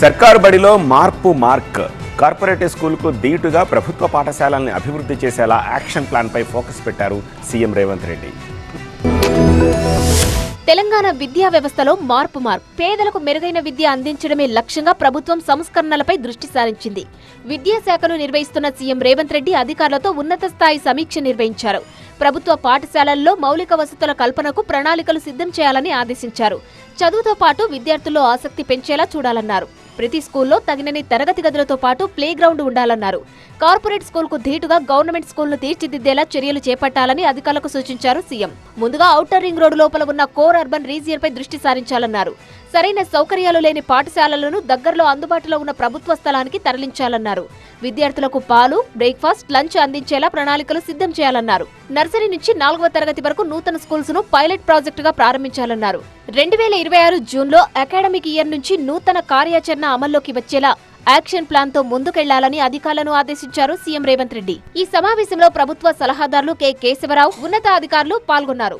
సర్కారు బడిలో మార్పు మార్క్. కార్పొరేట్ స్కూల్కు దీటుగా ప్రభుత్వ పాఠశాలల్ని అభివృద్ధి చేసేలా యాక్షన్ ప్లాన్పై ఫోకస్ పెట్టారు సీఎం రేవంత్ రెడ్డి. తెలంగాణ విద్యా వ్యవస్థలో మార్పు మార్పు పేదలకు మెరుగైన విద్య అందించడమే లక్ష్యంగా ప్రభుత్వం సంస్కరణలపై దృష్టి సారించింది. విద్యాశాఖను నిర్వహిస్తున్న సీఎం రేవంత్ రెడ్డి అధికారులతో ఉన్నత స్థాయి సమీక్ష నిర్వహించారు. ప్రభుత్వ పాఠశాలల్లో మౌలిక వసతుల కల్పనకు ప్రణాళికలు సిద్ధం చేయాలని ఆదేశించారు. చదువుతో పాటు విద్యార్థుల్లో ఆసక్తి పెంచేలా చూడాలన్నారు. ప్రతి స్కూల్లో తగినన్ని తరగతి గదులతో పాటు ప్లే గ్రౌండ్ ఉండాలన్నారు. కార్పొరేట్ స్కూల్కు ధీటుగా గవర్నమెంట్ స్కూల్ను తీర్చిదిద్దేలా చర్యలు చేపట్టాలని అధికారులకు సూచించారు సీఎం. ముందుగా ఔటర్ రింగ్ రోడ్డు లోపల ఉన్న కోర్ అర్బన్ రీజియన్ పై దృష్టి సారించాలన్నారు. సరైన సౌకర్యాలు లేని పాఠశాలలను దగ్గరలో అందుబాటులో ఉన్న ప్రభుత్వ స్థలానికి తరలించాలన్నారు. విద్యార్థులకు పాలు బ్రేక్ఫాస్ట్ లంచ్ అందించేలా ప్రణాళికలు సిద్ధం చేయాలన్నారు. నర్సరీ నుంచి నాలుగవ తరగతి వరకు నూతన స్కూల్స్ను పైలట్ ప్రాజెక్టుగా ప్రారంభించాలన్నారు. రెండు వేల ఇరవై ఆరు జూన్లో అకాడమిక్ ఇయర్ నుంచి నూతన కార్యాచరణ అమల్లోకి వచ్చేలా యాక్షన్ ప్లాన్తో ముందుకెళ్ళాలని అధికారులను ఆదేశించారు సీఎం రేవంత్ రెడ్డి. ఈ సమావేశంలో ప్రభుత్వ సలహాదారులు కె. కేశవరావు ఉన్నతాధికారులు పాల్గొన్నారు.